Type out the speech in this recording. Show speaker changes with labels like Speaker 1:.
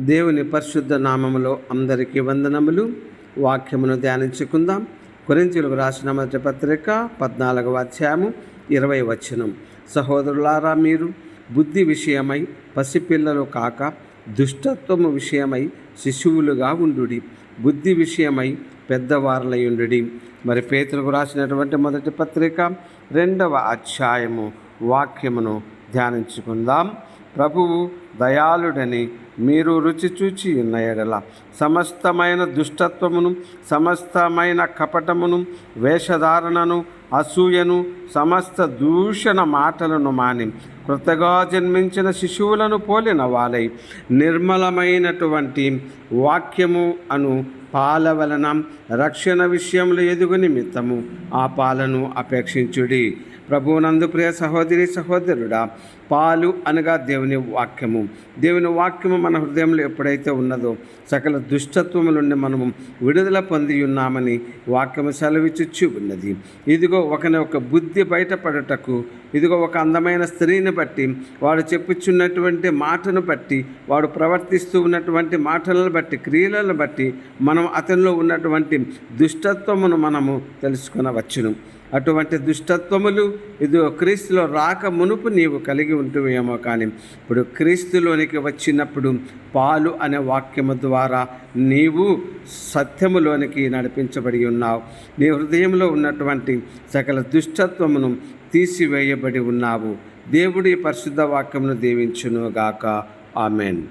Speaker 1: దేవుని పరిశుద్ధ నామములో అందరికీ వందనములు. వాక్యమును ధ్యానించుకుందాం. కొరింతీయులకు రాసిన మొదటి పత్రిక పద్నాలుగవ అధ్యాయము ఇరవై వచనం. సహోదరులారా మీరు బుద్ధి విషయమై పసిపిల్లలు కాక దుష్టత్వము విషయమై శిశువులుగా ఉండుడి. బుద్ధి విషయమై పెద్దవారులయుండు మరి పేతులకు రాసినటువంటి మొదటి పత్రిక రెండవ అధ్యాయము వాక్యమును ధ్యానించుకుందాం. ప్రభువు దయాళుడని మీరు రుచి చూచి ఉన్న ఎడల. సమస్తమైన దుష్టత్వమును సమస్తమైన కపటమును వేషధారణను అసూయను సమస్త దూషణ మాటలను మాని కృతగా జన్మించిన శిశువులను పోలిన వాలై నిర్మలమైనటువంటి వాక్యము అను పాల వలన రక్షణ విషయంలో ఎదుగు నిమిత్తము ఆ పాలను అపేక్షించుడి. ప్రభువునందు ప్రియ సహోదరి సహోదరుడా పాలు అనగా దేవుని వాక్యము. దేవుని వాక్యము మన హృదయంలో ఎప్పుడైతే ఉన్నదో సకల దుష్టత్వముల నుండి మనము విడుదల పొంది ఉన్నామని వాక్యము సెలవిచ్చుచ్చి ఉన్నది. ఇదిగో ఒకని ఒక బుద్ధి బయటపడటకు ఇదిగో ఒక అందమైన స్త్రీని బట్టి వాడు చెప్పుచున్నటువంటి మాటను బట్టి వాడు ప్రవర్తిస్తూ ఉన్నటువంటి మాటలను బట్టి క్రియలను బట్టి మనం అతనిలో ఉన్నటువంటి దుష్టత్వమును మనము తెలుసుకునవచ్చును. అటువంటి దుష్టత్వములు ఇది క్రీస్తులో రాక మునుపు నీవు కలిగి ఉంటువేమో కానీ ఇప్పుడు క్రీస్తులోనికి వచ్చినప్పుడు పాలు అనే వాక్యము ద్వారా నీవు సత్యములోనికి నడిపించబడి ఉన్నావు. నీ హృదయంలో ఉన్నటువంటి సకల దుష్టత్వమును తీసివేయబడి ఉన్నావు. దేవుడి పరిశుద్ధ వాక్యమును దీవించునుగాక. ఆమెన్.